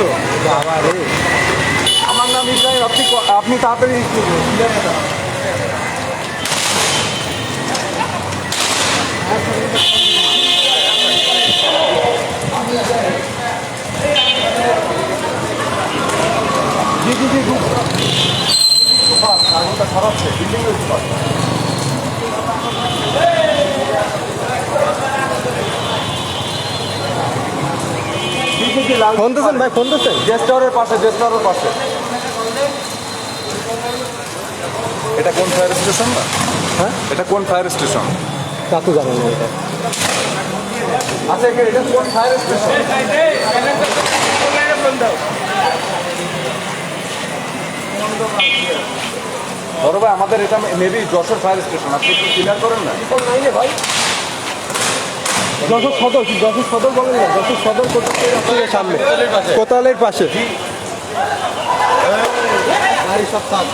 তো বাবা আমার নাম ইব্রাহিম আপনি আপনি তাড়াতাড়ি। জি জি জি জি। একটু fast, লাল- ফোন দিচ্ছেন ভাই ফোন দিচ্ছেন গেস্ট টাওয়ারের পাশে গেস্ট টাওয়ারের পাশে। এটা কোন ফায়ার স্টেশন না হ্যাঁ? এটা কোন ফায়ার স্টেশন তা তো জানেন না এটা। আচ্ছা এটা কোন ফায়ার স্টেশন বড় ভাই আমাদের এটা মেবি যশোর ফায়ার স্টেশন আপনি একটু ক্লিয়ার করেন না? ভাই। যশোর সদর যশোর সদর বলেন না যশোর সদর কোথায় আপনার সামনে কোতালের পাশে সব